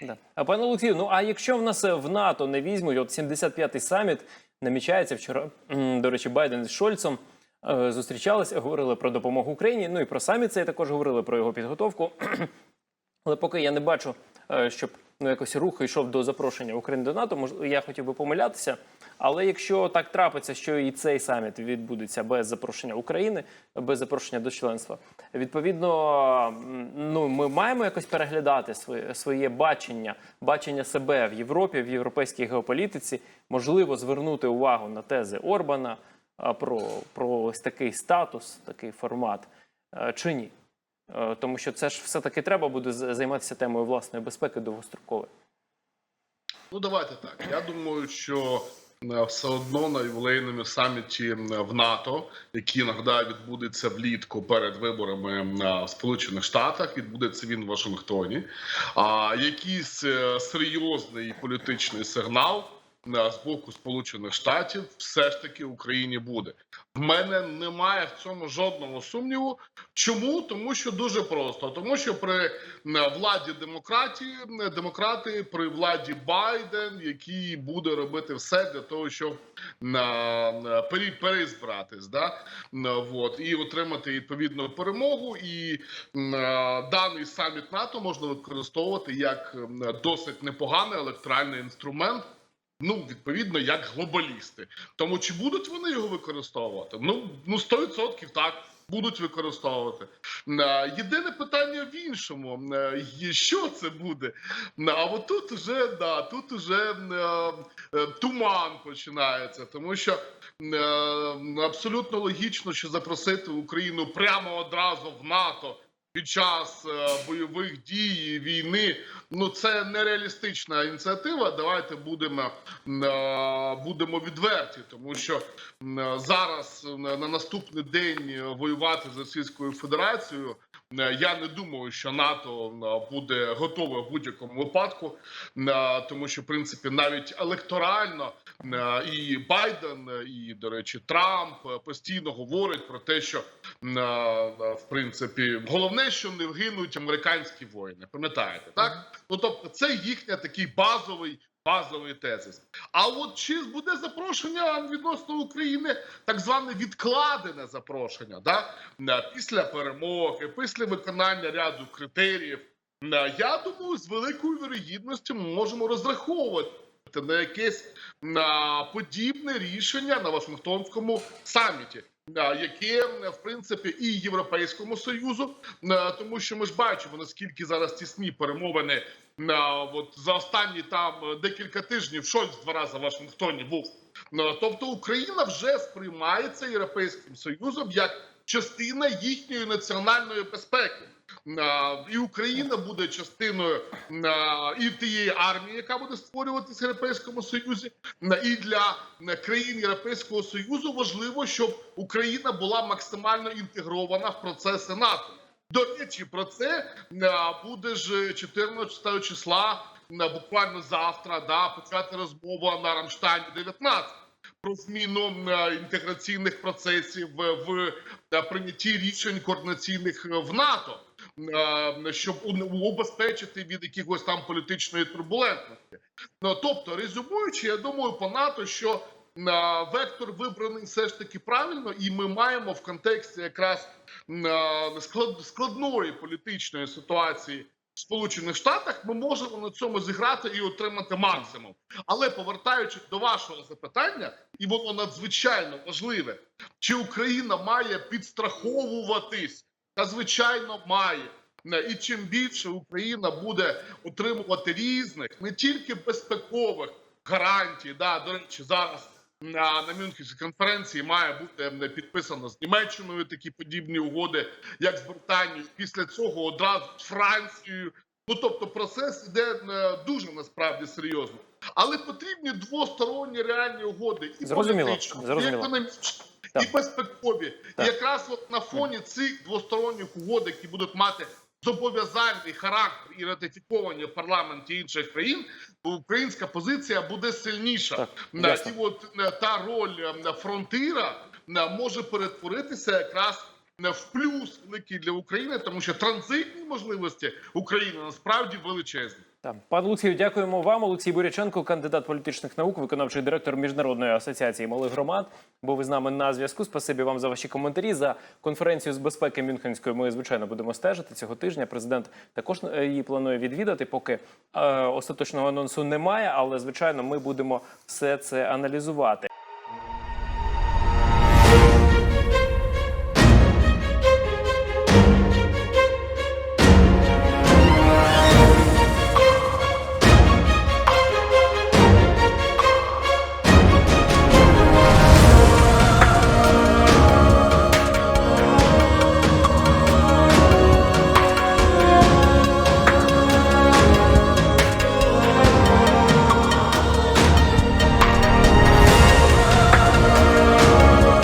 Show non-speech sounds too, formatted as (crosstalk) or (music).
Да. Пане Олексію, ну а якщо в нас е, в НАТО не візьмуть, от 75-й саміт намічається вчора. До речі, Байден з Шольцом е, зустрічалися, говорили про допомогу Україні. Ну і про саміт цей також говорили про його підготовку. (clears throat) Але поки я не бачу, е, щоб ну якось рух йшов до запрошення України до НАТО, я хотів би помилятися. Але якщо так трапиться, що і цей саміт відбудеться без запрошення України, без запрошення до членства, відповідно, ну ми маємо якось переглядати своє, своє бачення, бачення себе в Європі, в європейській геополітиці, можливо, звернути увагу на тези Орбана про, про ось такий статус, такий формат, е, чи ні? Е, Тому що це ж все-таки треба буде займатися темою власної безпеки довгострокової. Ну давайте так. Я думаю, що все одно на ювілейному саміті е, в НАТО, який нагадаю відбудеться влітку перед виборами е, в Сполучених Штатах, відбудеться він в Вашингтоні. А якийсь е, серйозний політичний сигнал е, з боку Сполучених Штатів все ж таки Україні буде. В мене немає в цьому жодного сумніву. Чому? Тому що дуже просто. Тому що при владі демократії, демократи при владі Байден, який буде робити все для того, щоб перезбратись, да? Вот, і отримати відповідну перемогу. І даний саміт НАТО можна використовувати як досить непоганий електоральний інструмент. Ну, відповідно, як глобалісти. Тому чи будуть вони його використовувати? Ну, ну 100% так. Будуть використовувати. Е, Єдине питання в іншому: Е, що це буде? Е, А от тут уже да, тут уже туман починається, тому що абсолютно логічно, що запросити Україну прямо одразу в НАТО під час е, бойових дій війни. Ну це нереалістична ініціатива. Давайте будемо е, будемо відверті, тому що зараз е, на на наступний день воювати з Російською Федерацією. Е, Я не думаю, що НАТО е, буде готове в будь-якому випадку, е, тому що в принципі навіть електорально і Байден, і до речі, Трамп постійно говорять про те, що в принципі головне, що не вгинуть американські воїни. Пам'ятаєте, так? Ну тобто, це їхня такий базовий. Базовий тезис. А от чи буде запрошення відносно України, так зване відкладене запрошення, да? Після перемоги, після виконання ряду критеріїв, я думаю, з великою вірогідністю ми можемо розраховувати на якесь на подібне рішення на Вашингтонському саміті. Яке в принципі і Європейському союзу, е, тому що ми ж бачимо наскільки зараз тісні перемовини е, от за останні там е, декілька тижнів Шольц два рази в Вашингтоні був. Е, Тобто Україна вже сприймається Європейським Союзом як частина їхньої національної безпеки. І Україна буде частиною і тієї армії, яка буде створюватися в Європейському Союзі, і для країн Європейського Союзу важливо, щоб Україна була максимально інтегрована в процеси НАТО. До речі, про це е, буде ж 14 числа, е, буквально завтра, да, почати розмова на Рамштайні 19 про зміну е, інтеграційних процесів в, прийнятті рішень координаційних в НАТО, щоб убезпечити від якихось там політичної турбулентності. Ну тобто, резюмуючи, я думаю, по НАТО, що вектор вибраний все ж таки правильно, і ми маємо в контексті якраз складної політичної ситуації. в Сполучених Штатах ми можемо на цьому зіграти і отримати максимум. Але повертаючись до вашого запитання, і воно надзвичайно важливе, чи Україна має підстраховуватись? Та звичайно має. Е, І чим більше Україна буде отримувати різних, не тільки безпекових гарантій, да, до речі, зараз на, на Мюнхенській конференції має бути м, підписано з Німеччиною такі подібні угоди, як з Британією. Після цього одразу з Францією. Ну тобто процес іде е, дуже насправді серйозно. Але потрібні двосторонні реальні угоди і Зрозуміло, політичні, і економічні, Так. і безпекові. Так. І якраз от на фоні цих двосторонніх угод, які будуть мати зобов'язальний характер і ратифіковані в парламенті інших країн, українська позиція буде сильніша. Так, ясно. І от е, та роль е, фронтира е, може перетворитися якраз е, в плюс великий для України, тому що транзитні можливості України насправді величезні. Так. Пане Олексію, дякуємо вам. Олексій Буряченко, кандидат політичних наук, виконавчий директор Міжнародної асоціації малих громад. Бо ви з нами на зв'язку. Спасибі вам за ваші коментарі. За конференцію з безпеки Мюнхенської ми звичайно будемо стежити цього тижня. Президент також е, її планує відвідати. Поки е, остаточного анонсу немає, але звичайно ми будемо все це аналізувати.